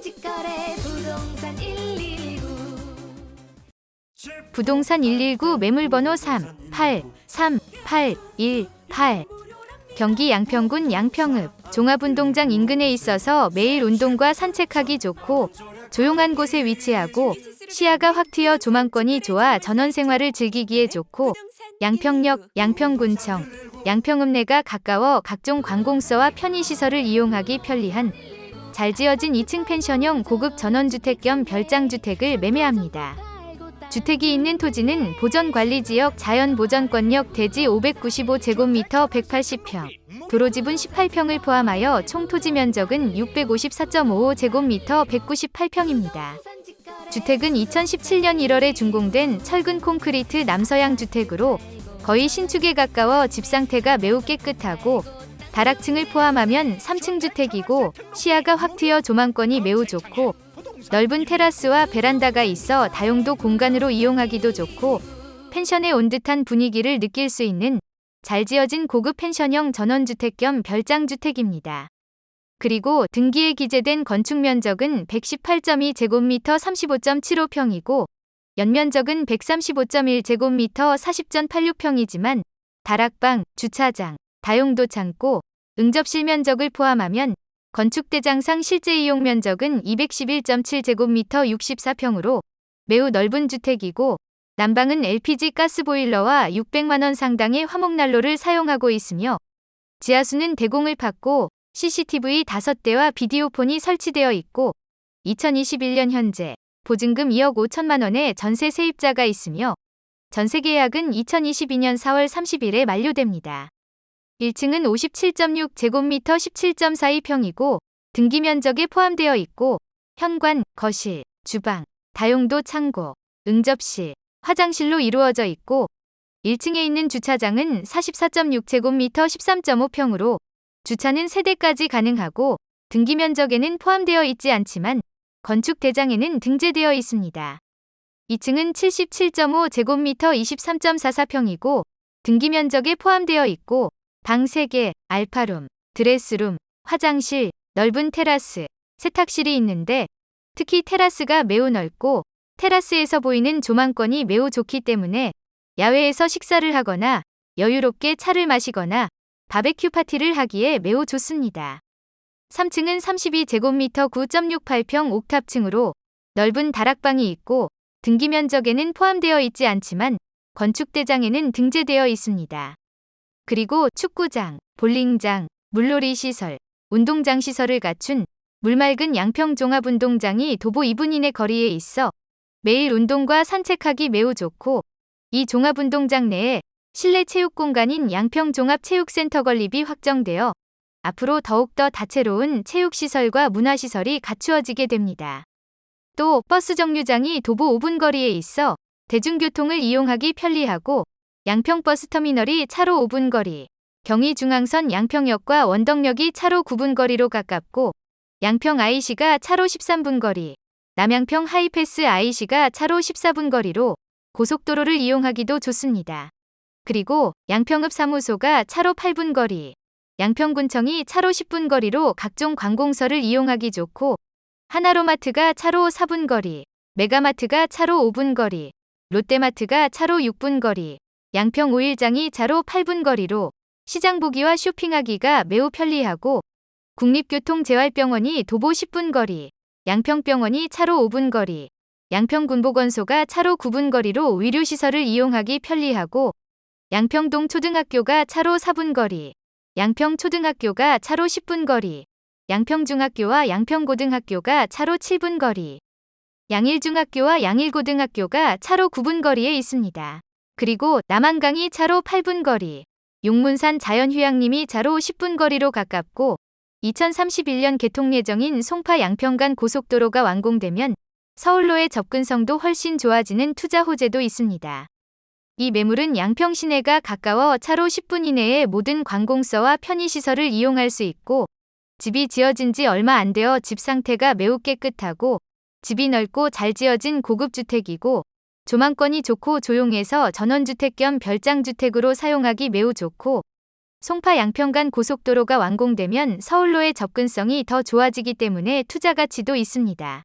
직거래 부동산 119 부동산 119 매물번호 3 8 3 8 1 8 경기 양평군 양평읍. 종합운동장 인근에 있어서 매일 운동과 산책하기 좋고 조용한 곳에 위치하고 시야가 확 트여 조망권이 좋아 전원 생활을 즐기기에 좋고 양평역, 양평군청, 양평읍 내가 가까워 각종 관공서와 편의시설을 이용하기 편리한 잘 지어진 2층 펜션형 고급 전원주택 겸 별장주택을 매매합니다. 주택이 있는 토지는 보전관리지역 자연보전권역 대지 595제곱미터 180평, 도로지분 18평을 포함하여 총 토지 면적은 654.55제곱미터 198평입니다. 주택은 2017년 1월에 준공된 철근 콘크리트 남서양 주택으로 거의 신축에 가까워 집 상태가 매우 깨끗하고 다락층을 포함하면 3층 주택이고 시야가 확 트여 조망권이 매우 좋고 넓은 테라스와 베란다가 있어 다용도 공간으로 이용하기도 좋고 펜션에 온 듯한 분위기를 느낄 수 있는 잘 지어진 고급 펜션형 전원주택 겸 별장주택입니다. 그리고 등기에 기재된 건축 면적은 118.2 제곱미터 35.75평이고 연면적은 135.1 제곱미터 40.86평이지만 다락방, 주차장, 다용도 창고, 응접실 면적을 포함하면 건축대장상 실제 이용 면적은 211.7제곱미터 64평으로 매우 넓은 주택이고 난방은 LPG 가스보일러와 600만원 상당의 화목난로를 사용하고 있으며 지하수는 대공을 팠고 CCTV 5대와 비디오폰이 설치되어 있고 2021년 현재 보증금 2억 5천만 원의 전세 세입자가 있으며 전세 계약은 2022년 4월 30일에 만료됩니다. 1층은 57.6 제곱미터 17.42평이고 등기 면적에 포함되어 있고 현관, 거실, 주방, 다용도 창고, 응접실, 화장실로 이루어져 있고 1층에 있는 주차장은 44.6제곱미터 13.5평으로 주차는 3대까지 가능하고 등기 면적에는 포함되어 있지 않지만 건축 대장에는 등재되어 있습니다. 2층은 77.5제곱미터 23.44평이고 등기 면적에 포함되어 있고 방 3개, 알파룸, 드레스룸, 화장실, 넓은 테라스, 세탁실이 있는데 특히 테라스가 매우 넓고 테라스에서 보이는 조망권이 매우 좋기 때문에 야외에서 식사를 하거나 여유롭게 차를 마시거나 바베큐 파티를 하기에 매우 좋습니다. 3층은 32제곱미터 9.68평 옥탑층으로 넓은 다락방이 있고 등기 면적에는 포함되어 있지 않지만 건축대장에는 등재되어 있습니다. 그리고 축구장, 볼링장, 물놀이 시설, 운동장 시설을 갖춘 물맑은 양평 종합운동장이 도보 2분 이내 거리에 있어 매일 운동과 산책하기 매우 좋고 이 종합운동장 내에 실내 체육 공간인 양평 종합체육센터 건립이 확정되어 앞으로 더욱더 다채로운 체육시설과 문화시설이 갖추어지게 됩니다. 또 버스 정류장이 도보 5분 거리에 있어 대중교통을 이용하기 편리하고 양평버스터미널이 차로 5분 거리, 경의중앙선 양평역과 원덕역이 차로 9분 거리로 가깝고 양평 IC가 차로 13분 거리, 남양평 하이패스 IC가 차로 14분 거리로 고속도로를 이용하기도 좋습니다. 그리고 양평읍 사무소가 차로 8분 거리, 양평군청이 차로 10분 거리로 각종 관공서를 이용하기 좋고 하나로마트가 차로 4분 거리, 메가마트가 차로 5분 거리, 롯데마트가 차로 6분 거리, 양평 오일장이 차로 8분 거리로 시장 보기와 쇼핑하기가 매우 편리하고 국립교통재활병원이 도보 10분 거리, 양평병원이 차로 5분 거리, 양평군보건소가 차로 9분 거리로 의료시설을 이용하기 편리하고 양평동 초등학교가 차로 4분 거리, 양평초등학교가 차로 10분 거리, 양평중학교와 양평고등학교가 차로 7분 거리, 양일중학교와 양일고등학교가 차로 9분 거리에 있습니다. 그리고 남한강이 차로 8분 거리, 용문산 자연휴양림이 차로 10분 거리로 가깝고 2031년 개통 예정인 송파 양평간 고속도로가 완공되면 서울로의 접근성도 훨씬 좋아지는 투자 호재도 있습니다. 이 매물은 양평 시내가 가까워 차로 10분 이내에 모든 관공서와 편의시설을 이용할 수 있고 집이 지어진 지 얼마 안 되어 집 상태가 매우 깨끗하고 집이 넓고 잘 지어진 고급 주택이고 조망권이 좋고 조용해서 전원주택 겸 별장주택으로 사용하기 매우 좋고 송파 양평 간 고속도로가 완공되면 서울로의 접근성이 더 좋아지기 때문에 투자 가치도 있습니다.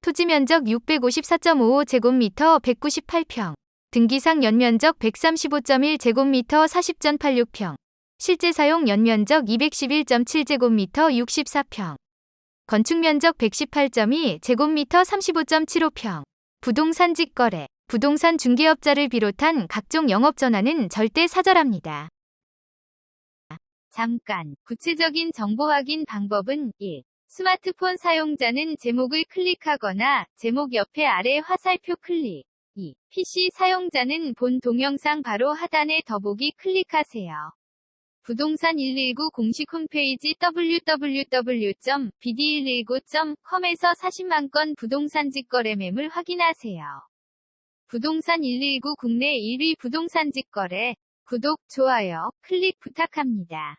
토지 면적 654.55제곱미터 198평, 등기상 연면적 135.1제곱미터 40.86평, 실제 사용 연면적 211.7제곱미터 64평, 건축 면적 118.2제곱미터 35.75평, 부동산 직거래, 부동산 중개업자를 비롯한 각종 영업 전화는 절대 사절합니다. 잠깐, 구체적인 정보 확인 방법은 1. 스마트폰 사용자는 제목을 클릭하거나 제목 옆에 아래 화살표 클릭. 2. PC 사용자는 본 동영상 바로 하단의 더보기 클릭하세요. 부동산 119 공식 홈페이지 www.bd119.com에서 40만 건 부동산 직거래 매물 확인하세요. 부동산 119 국내 1위 부동산 직거래 구독, 좋아요, 클릭 부탁합니다.